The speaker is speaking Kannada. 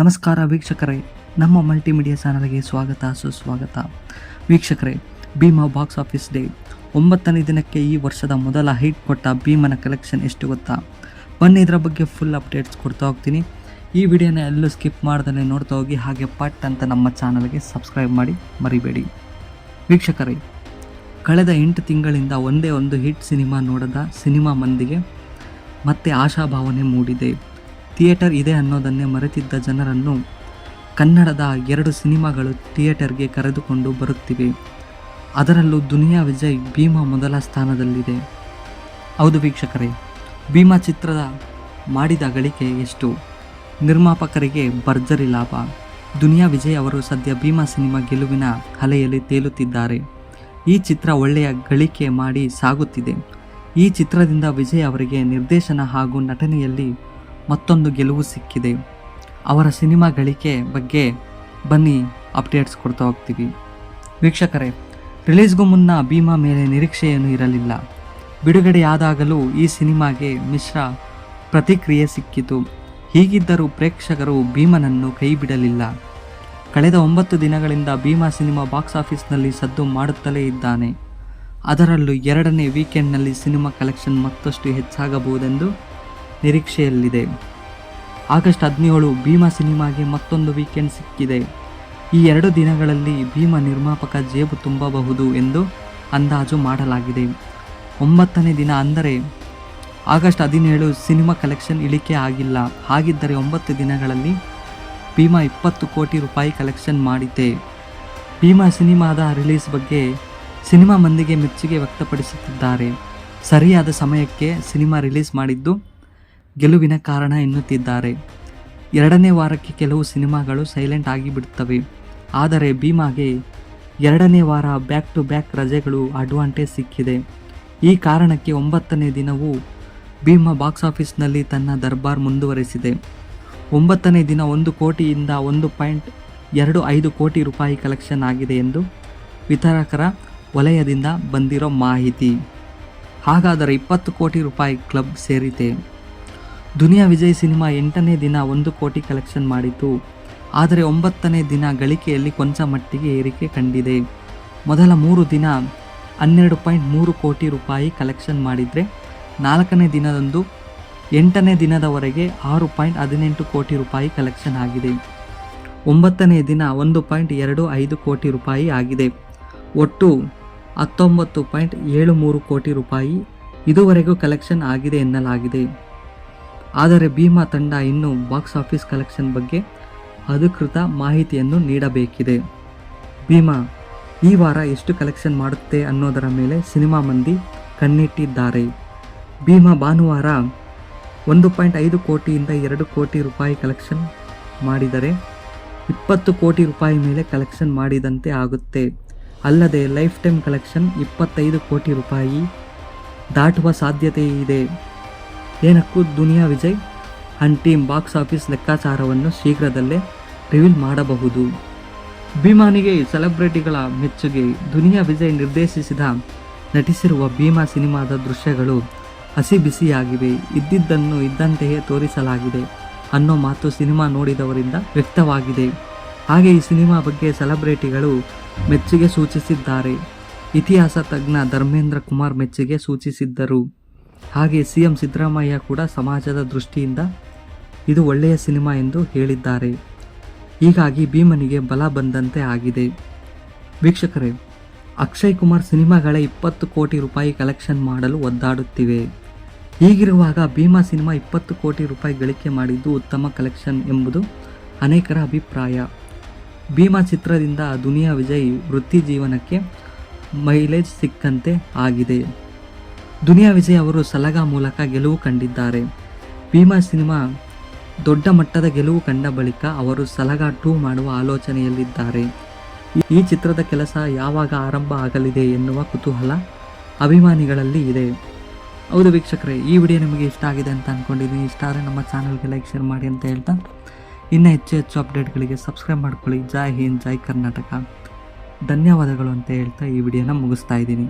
ನಮಸ್ಕಾರ ವೀಕ್ಷಕರೇ, ನಮ್ಮ ಮಲ್ಟಿಮೀಡಿಯಾ ಚಾನಲ್ಗೆ ಸ್ವಾಗತ, ಸುಸ್ವಾಗತ. ವೀಕ್ಷಕರೇ, ಭೀಮಾ ಬಾಕ್ಸ್ ಆಫೀಸ್ ಡೇ ಒಂಬತ್ತನೇ ದಿನಕ್ಕೆ ಈ ವರ್ಷದ ಮೊದಲ ಹೈಟ್ ಕೊಟ್ಟ ಭೀಮನ ಕಲೆಕ್ಷನ್ ಎಷ್ಟು ಗೊತ್ತಾ? ಬನ್ನಿ, ಇದರ ಬಗ್ಗೆ ಫುಲ್ ಅಪ್ಡೇಟ್ಸ್ ಕೊಡ್ತಾ ಹೋಗ್ತೀನಿ. ಈ ವಿಡಿಯೋನ ಎಲ್ಲೂ ಸ್ಕಿಪ್ ಮಾಡ್ದೇ ನೋಡ್ತಾ ಹೋಗಿ, ಹಾಗೆ ಪಟ್ ಅಂತ ನಮ್ಮ ಚಾನಲ್ಗೆ ಸಬ್ಸ್ಕ್ರೈಬ್ ಮಾಡಿ ಮರಿಬೇಡಿ. ವೀಕ್ಷಕರೇ, ಕಳೆದ ಎಂಟು ತಿಂಗಳಿಂದ ಒಂದೇ ಒಂದು ಹಿಟ್ ಸಿನಿಮಾ ನೋಡದ ಸಿನಿಮಾ ಮಂದಿಗೆ ಮತ್ತೆ ಆಶಾಭಾವನೆ ಮೂಡಿದೆ. ಥಿಯೇಟರ್ ಇದೆ ಅನ್ನೋದನ್ನೇ ಮರೆತಿದ್ದ ಜನರನ್ನು ಕನ್ನಡದ ಎರಡು ಸಿನಿಮಾಗಳು ಥಿಯೇಟರ್ಗೆ ಕರೆದುಕೊಂಡು ಬರುತ್ತಿವೆ. ಅದರಲ್ಲೂ ದುನಿಯಾ ವಿಜಯ್ ಭೀಮಾ ಮೊದಲ ಸ್ಥಾನದಲ್ಲಿದೆ. ಹೌದು ವೀಕ್ಷಕರೇ, ಭೀಮಾ ಚಿತ್ರದ ಮಾಡಿದ ಗಳಿಕೆ ಎಷ್ಟು? ನಿರ್ಮಾಪಕರಿಗೆ ಭರ್ಜರಿ ಲಾಭ. ದುನಿಯಾ ವಿಜಯ್ ಅವರು ಸದ್ಯ ಭೀಮಾ ಸಿನಿಮಾ ಗೆಲುವಿನ ಕಲೆಯಲ್ಲಿ ತೇಲುತ್ತಿದ್ದಾರೆ. ಈ ಚಿತ್ರ ಒಳ್ಳೆಯ ಗಳಿಕೆ ಮಾಡಿ ಸಾಗುತ್ತಿದೆ. ಈ ಚಿತ್ರದಿಂದ ವಿಜಯ್ ಅವರಿಗೆ ನಿರ್ದೇಶನ ಹಾಗೂ ನಟನೆಯಲ್ಲಿ ಮತ್ತೊಂದು ಗೆಲುವು ಸಿಕ್ಕಿದೆ. ಅವರ ಸಿನಿಮಾ ಗಳಿಕೆ ಬಗ್ಗೆ ಬನ್ನಿ ಅಪ್ಡೇಟ್ಸ್ ಕೊಡ್ತಾ ಹೋಗ್ತೀವಿ. ವೀಕ್ಷಕರೇ, ರಿಲೀಸ್ಗೂ ಮುನ್ನ ಭೀಮಾ ಮೇಲೆ ನಿರೀಕ್ಷೆಯನ್ನು ಇರಲಿಲ್ಲ. ಬಿಡುಗಡೆಯಾದಾಗಲೂ ಈ ಸಿನಿಮಾಗೆ ಮಿಶ್ರ ಪ್ರತಿಕ್ರಿಯೆ ಸಿಕ್ಕಿತು. ಹೀಗಿದ್ದರೂ ಪ್ರೇಕ್ಷಕರು ಭೀಮನನ್ನು ಕೈಬಿಡಲಿಲ್ಲ. ಕಳೆದ ಒಂಬತ್ತು ದಿನಗಳಿಂದ ಭೀಮಾ ಸಿನಿಮಾ ಬಾಕ್ಸ್ ಆಫೀಸ್ನಲ್ಲಿ ಸದ್ದು ಮಾಡುತ್ತಲೇ ಇದ್ದಾನೆ. ಅದರಲ್ಲೂ ಎರಡನೇ ವೀಕೆಂಡ್ನಲ್ಲಿ ಸಿನಿಮಾ ಕಲೆಕ್ಷನ್ ಮತ್ತಷ್ಟು ಹೆಚ್ಚಾಗಬಹುದೆಂದು ನಿರೀಕ್ಷೆಯಲ್ಲಿದೆ. ಆಗಸ್ಟ್ ಹದಿನೇಳು ಭೀಮಾ ಸಿನಿಮಾಗೆ ಮತ್ತೊಂದು ವೀಕೆಂಡ್ ಸಿಕ್ಕಿದೆ. ಈ ಎರಡು ದಿನಗಳಲ್ಲಿ ಭೀಮಾ ನಿರ್ಮಾಪಕ ಜೇಬು ತುಂಬಬಹುದು ಎಂದು ಅಂದಾಜು ಮಾಡಲಾಗಿದೆ. ಒಂಬತ್ತನೇ ದಿನ ಅಂದರೆ ಆಗಸ್ಟ್ ಹದಿನೇಳು ಸಿನಿಮಾ ಕಲೆಕ್ಷನ್ ಇಳಿಕೆ ಆಗಿಲ್ಲ. ಹಾಗಿದ್ದರೆ ಒಂಬತ್ತು ದಿನಗಳಲ್ಲಿ ಭೀಮಾ ಇಪ್ಪತ್ತು ಕೋಟಿ ರೂಪಾಯಿ ಕಲೆಕ್ಷನ್ ಮಾಡಿದೆ. ಭೀಮಾ ಸಿನಿಮಾದ ರಿಲೀಸ್ ಬಗ್ಗೆ ಸಿನಿಮಾ ಮಂದಿಗೆ ಮೆಚ್ಚುಗೆ ವ್ಯಕ್ತಪಡಿಸುತ್ತಿದ್ದಾರೆ. ಸರಿಯಾದ ಸಮಯಕ್ಕೆ ಸಿನಿಮಾ ರಿಲೀಸ್ ಮಾಡಿದ್ದು ಗೆಲುವಿನ ಕಾರಣ ಎನ್ನುತ್ತಿದ್ದಾರೆ. ಎರಡನೇ ವಾರಕ್ಕೆ ಕೆಲವು ಸಿನಿಮಾಗಳು ಸೈಲೆಂಟ್ ಆಗಿಬಿಡುತ್ತವೆ. ಆದರೆ ಭೀಮಾಗೆ ಎರಡನೇ ವಾರ ಬ್ಯಾಕ್ ಟು ಬ್ಯಾಕ್ ರಜೆಗಳು ಅಡ್ವಾಂಟೇಜ್ ಸಿಕ್ಕಿದೆ. ಈ ಕಾರಣಕ್ಕೆ ಒಂಬತ್ತನೇ ದಿನವೂ ಭೀಮಾ ಬಾಕ್ಸ್ ಆಫೀಸ್ನಲ್ಲಿ ತನ್ನ ದರ್ಬಾರ್ ಮುಂದುವರೆಸಿದೆ. ಒಂಬತ್ತನೇ ದಿನ ಒಂದು ಕೋಟಿಯಿಂದ ಒಂದು ಪಾಯಿಂಟ್ ಎರಡು ಐದು ಕೋಟಿ ರೂಪಾಯಿ ಕಲೆಕ್ಷನ್ ಆಗಿದೆ ಎಂದು ವಿತರಕರ ವಲಯದಿಂದ ಬಂದಿರೋ ಮಾಹಿತಿ. ಹಾಗಾದರೆ ಇಪ್ಪತ್ತು ಕೋಟಿ ರೂಪಾಯಿ ಕ್ಲಬ್ ಸೇರಿದೆ ದುನಿಯಾ ವಿಜಯ್ ಸಿನಿಮಾ ಎಂಟನೇ ದಿನ ಒಂದು ಕೋಟಿ ಕಲೆಕ್ಷನ್ ಮಾಡಿತು. ಆದರೆ ಒಂಬತ್ತನೇ ದಿನ ಗಳಿಕೆಯಲ್ಲಿ ಕೊಂಚ ಮಟ್ಟಿಗೆ ಏರಿಕೆ ಕಂಡಿದೆ. ಮೊದಲ ಮೂರು ದಿನ ಹನ್ನೆರಡು ಪಾಯಿಂಟ್ ಮೂರು ಕೋಟಿ ರೂಪಾಯಿ ಕಲೆಕ್ಷನ್ ಮಾಡಿದರೆ ನಾಲ್ಕನೇ ದಿನದಂದು ಎಂಟನೇ ದಿನದವರೆಗೆ ಆರು ಪಾಯಿಂಟ್ ಹದಿನೆಂಟು ಕೋಟಿ ರೂಪಾಯಿ ಕಲೆಕ್ಷನ್ ಆಗಿದೆ. ಒಂಬತ್ತನೇ ದಿನ ಒಂದು ಪಾಯಿಂಟ್ ಎರಡು ಐದು ಕೋಟಿ ರೂಪಾಯಿ ಆಗಿದೆ. ಒಟ್ಟು ಹತ್ತೊಂಬತ್ತು ಪಾಯಿಂಟ್ ಏಳು ಮೂರು ಕೋಟಿ ರೂಪಾಯಿ ಇದುವರೆಗೂ ಕಲೆಕ್ಷನ್ ಆಗಿದೆ ಎನ್ನಲಾಗಿದೆ. ಆದರೆ ಭೀಮಾ ತಂಡ ಇನ್ನೂ ಬಾಕ್ಸ್ ಆಫೀಸ್ ಕಲೆಕ್ಷನ್ ಬಗ್ಗೆ ಅಧಿಕೃತ ಮಾಹಿತಿಯನ್ನು ನೀಡಬೇಕಿದೆ. ಭೀಮಾ, ಈ ವಾರ ಎಷ್ಟು ಕಲೆಕ್ಷನ್ ಮಾಡುತ್ತೆ ಅನ್ನೋದರ ಮೇಲೆ ಸಿನಿಮಾ ಮಂದಿ ಕಣ್ಣಿಟ್ಟಿದ್ದಾರೆ. ಭೀಮಾ ಭಾನುವಾರ ಒಂದು ಪಾಯಿಂಟ್ ಐದು ಕೋಟಿಯಿಂದ ಎರಡು ಕೋಟಿ ರೂಪಾಯಿ ಕಲೆಕ್ಷನ್ ಮಾಡಿದರೆ ಇಪ್ಪತ್ತು ಕೋಟಿ ರೂಪಾಯಿ ಮೇಲೆ ಕಲೆಕ್ಷನ್ ಮಾಡಿದಂತೆ ಆಗುತ್ತೆ. ಅಲ್ಲದೆ ಲೈಫ್ ಟೈಮ್ ಕಲೆಕ್ಷನ್ ಇಪ್ಪತ್ತೈದು ಕೋಟಿ ರೂಪಾಯಿ ದಾಟುವ ಸಾಧ್ಯತೆ ಇದೆ ಏನಕ್ಕೂ Duniya Vijay and team box office ಲೆಕ್ಕಾಚಾರವನ್ನು ಶೀಘ್ರದಲ್ಲೇ ರಿವೀಲ್ ಮಾಡಬಹುದು. ಭೀಮಾನಿಗೆ ಸೆಲೆಬ್ರಿಟಿಗಳ ಮೆಚ್ಚುಗೆ ದುನಿಯಾ ವಿಜಯ್ ನಿರ್ದೇಶಿಸಿದ ನಟಿಸಿರುವ ಭೀಮಾ ಸಿನಿಮಾದ ದೃಶ್ಯಗಳು ಹಸಿ ಬಿಸಿಯಾಗಿವೆ. ಇದ್ದಿದ್ದನ್ನು ಇದ್ದಂತೆಯೇ ತೋರಿಸಲಾಗಿದೆ ಅನ್ನೋ ಮಾತು ಸಿನಿಮಾ ನೋಡಿದವರಿಂದ ವ್ಯಕ್ತವಾಗಿದೆ. ಹಾಗೆ ಈ ಸಿನಿಮಾ ಬಗ್ಗೆ ಸೆಲೆಬ್ರಿಟಿಗಳು ಮೆಚ್ಚುಗೆ ಸೂಚಿಸಿದ್ದಾರೆ. ಇತಿಹಾಸ ತಜ್ಞ ಧರ್ಮೇಂದ್ರ ಕುಮಾರ್ ಮೆಚ್ಚುಗೆ ಸೂಚಿಸಿದ್ದರು. ಹಾಗೆ ಸಿ ಎಂ ಸಿದ್ದರಾಮಯ್ಯ ಕೂಡ ಸಮಾಜದ ದೃಷ್ಟಿಯಿಂದ ಇದು ಒಳ್ಳೆಯ ಸಿನಿಮಾ ಎಂದು ಹೇಳಿದ್ದಾರೆ. ಹೀಗಾಗಿ ಭೀಮನಿಗೆ ಬಲ ಬಂದಂತೆ ಆಗಿದೆ. ವೀಕ್ಷಕರೇ, ಅಕ್ಷಯ್ ಕುಮಾರ್ ಸಿನಿಮಾಗಳ ಇಪ್ಪತ್ತು ಕೋಟಿ ರೂಪಾಯಿ ಕಲೆಕ್ಷನ್ ಮಾಡಲು ಒದ್ದಾಡುತ್ತಿವೆ. ಹೀಗಿರುವಾಗ ಭೀಮಾ ಸಿನಿಮಾ ಇಪ್ಪತ್ತು ಕೋಟಿ ರೂಪಾಯಿ ಗಳಿಕೆ ಮಾಡಿದ್ದು ಉತ್ತಮ ಕಲೆಕ್ಷನ್ ಎಂಬುದು ಅನೇಕರ ಅಭಿಪ್ರಾಯ. ಭೀಮಾ ಚಿತ್ರದಿಂದ ದುನಿಯಾ ವಿಜಯ್ ವೃತ್ತಿ ಜೀವನಕ್ಕೆ ಮೈಲೇಜ್ ಸಿಕ್ಕಂತೆ ಆಗಿದೆ. ದುನಿಯಾ ವಿಜಯ್ ಅವರು ಸಲಗಾ ಮೂಲಕ ಗೆಲುವು ಕಂಡಿದ್ದಾರೆ. ಭೀಮಾ ಸಿನಿಮಾ ದೊಡ್ಡ ಮಟ್ಟದ ಗೆಲುವು ಕಂಡ ಬಳಿಕ ಅವರು ಸಲಗಾ ಟೂ ಮಾಡುವ ಆಲೋಚನೆಯಲ್ಲಿದ್ದಾರೆ. ಈ- ಚಿತ್ರದ ಕೆಲಸ ಯಾವಾಗ ಆರಂಭ ಆಗಲಿದೆ ಎನ್ನುವ ಕುತೂಹಲ ಅಭಿಮಾನಿಗಳಲ್ಲಿ ಇದೆ. ಹೌದು ವೀಕ್ಷಕರೇ, ಈ ವಿಡಿಯೋ ನಿಮಗೆ ಇಷ್ಟ ಆಗಿದೆ ಅಂತ ಅಂದ್ಕೊಂಡಿದ್ದೀನಿ ಇಷ್ಟ ಆದರೆ ನಮ್ಮ ಚಾನಲ್ಗೆ ಲೈಕ್, ಶೇರ್ ಮಾಡಿ ಅಂತ ಹೇಳ್ತಾ ಇನ್ನೂ ಹೆಚ್ಚು ಹೆಚ್ಚು ಅಪ್ಡೇಟ್ಗಳಿಗೆ ಸಬ್ಸ್ಕ್ರೈಬ್ ಮಾಡ್ಕೊಳ್ಳಿ. ಜೈ ಹಿಂದ್, ಜೈ ಕರ್ನಾಟಕ. ಧನ್ಯವಾದಗಳು ಅಂತ ಹೇಳ್ತಾ ಈ ವಿಡಿಯೋನ ಮುಗಿಸ್ತಾ ಇದ್ದೀನಿ.